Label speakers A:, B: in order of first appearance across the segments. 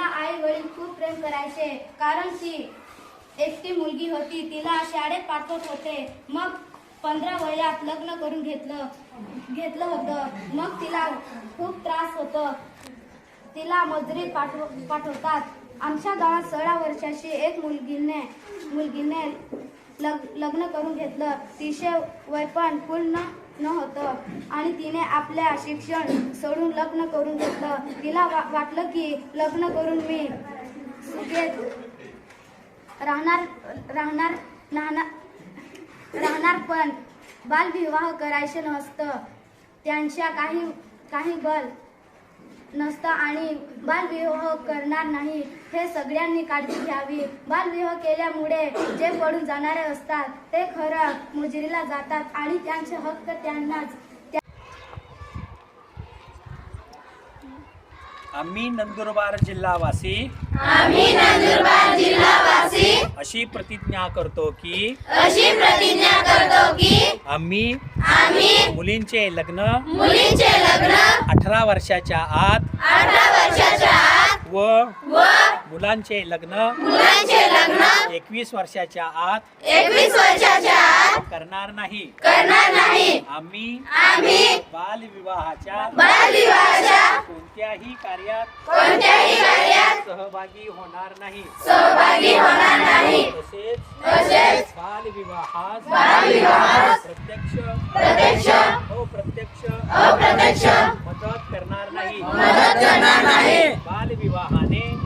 A: तिला आई वडील खूप प्रेम करायचे. कारण ती एकटी मुलगी होती तिला शाळेत पाठवत होते. मग पंधरा वयात लग्न करून घेतलं घेतलं होतं. मग तिला खूप त्रास होतो. तिला मजुरीत पाठव पाठवतात. आमच्या गावात सोळा वर्षाची एक मुलगीने मुलगीने लग लग्न करून घेतलं. तिचे वय पण पूर्ण नव्हतं होतं. आणि तिने आपल्या शिक्षण सोडून लग्न करून घेतलं. तिला वा वाटलं की लग्न करून मी सुखेत राहणार राहणार राहणार राहणार पण. बालविवाह करायचे नसतं. त्यांच्या काही काही बल नसतं आणि बालविवाह करणार नाही हे सगळ्यांनी काळजी घ्यावी. बालविवाह केल्यामुळे जे पडून जाणारे असतात ते खरं मुजरीला जातात आणि त्यांचे हक्क त्यांनाच.
B: आम्ही नंदुरबार जिल्हावासी.
C: आम्ही
B: अशी प्रतिज्ञा करतो की
C: अशी प्रतिज्ञा करतो की
B: आम्ही
C: आम्ही
B: मुलींचे लग्न
C: मुलींचे लग्न
B: अठरा वर्षाच्या आत
C: अठरा वर्षाच्या आत
B: व
C: व
B: मुलांचे लग्न
C: मुलांचे लग्न
B: एकवीस वर्षाच्या आत
C: एकवीस वर्षाच्या आत
B: करणार नाही.
C: करणार नाही.
B: आम्ही
C: आम्ही
B: बालविवाहाच्या
C: बालविवाहाच्या
B: कोणत्याही कार्यात
C: कोणत्याही कार्यात
B: सहभागी होणार नाही.
C: सहभागी होणार नाही.
B: तसेच
C: तसेच
B: बालविवाहास
C: बालविवाहास
B: प्रत्यक्ष
C: प्रत्यक्ष
B: अप्रत्यक्ष
C: अप्रत्यक्ष
B: मदत करणार नाही.
C: मदत करणार नाही.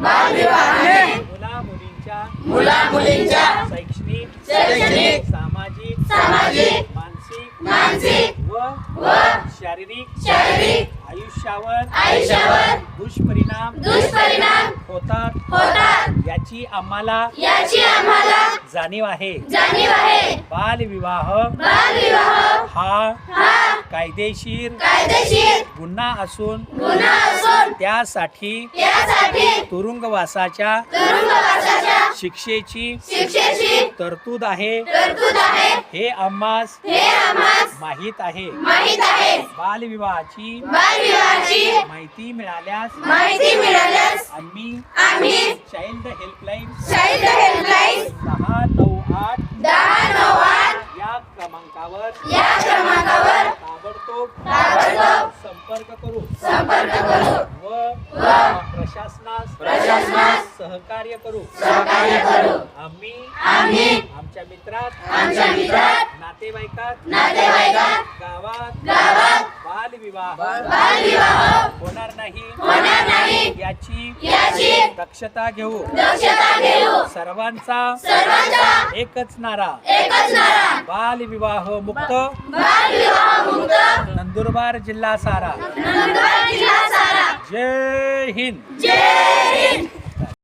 B: मुला मुलींच्या
C: मुला मुलींच्या
B: शैक्षणिक
C: शैक्षणिक
B: सामाजिक
C: सामाजिक
B: मानसिक
C: मानसिक
B: व
C: व
B: शारीरिक
C: शारीरिक
B: आयुष्यावर
C: आयुष्यावर
B: दुष्परिणाम
C: दुष्परिणाम
B: होतात.
C: होतात.
B: याची आम्हाला
C: याची आम्हाला
B: जाणीव आहे.
C: जाणीव आहे.
B: बालविवाह
C: बालविवाह
B: हा
C: हा
B: कायदेशीर
C: कायदेशीर
B: गुन्हा असून
C: गुन्हा असून
B: त्यासाठी
C: यासाठी
B: तुरुंगवासाच्या
C: तुरुंगवासाच्या
B: शिक्षेची
C: शिक्षेची
B: तरतूद आहे.
C: तरतूद आहे.
B: हे आम्हास
C: हे आम्हास
B: माहीत आहे.
C: माहीत आहे.
B: बालविवाहाची
C: बालविवाहाची
B: माहिती मिळाल्यास
C: माहिती मिळाल्यास
B: आम्ही
C: आम्ही
B: चाइल्ड हेल्पलाईन
C: चाइल्ड हेल्पलाईन
B: सहा नऊ आठ
C: दहा नऊ आठ
B: या क्रमांकावर
C: या क्रमांकावर
B: सहकार्य करू.
C: सहकार्य करू.
B: आम्ही
C: आम्ही
B: आमच्या मित्रात
C: आमच्या मित्रात
B: नातेवाईकात
C: नातेवाईकात
B: गावात
C: गावात
B: बालविवाह
C: बालविवाह
B: होणार नाही
C: होणार नाही
B: याची
C: याची
B: दक्षता घेऊ.
C: दक्षता घेऊ.
B: सर्वांचा
C: सर्वांचा
B: एकच नारा.
C: एकच नारा.
B: बालविवाह मुक्त.
C: बालविवाह मुक्त.
B: नंदुरबार जिल्हा सारा.
C: नंदुरबार जिल्हा सारा.
B: जय हिंद.
C: जय हिंद.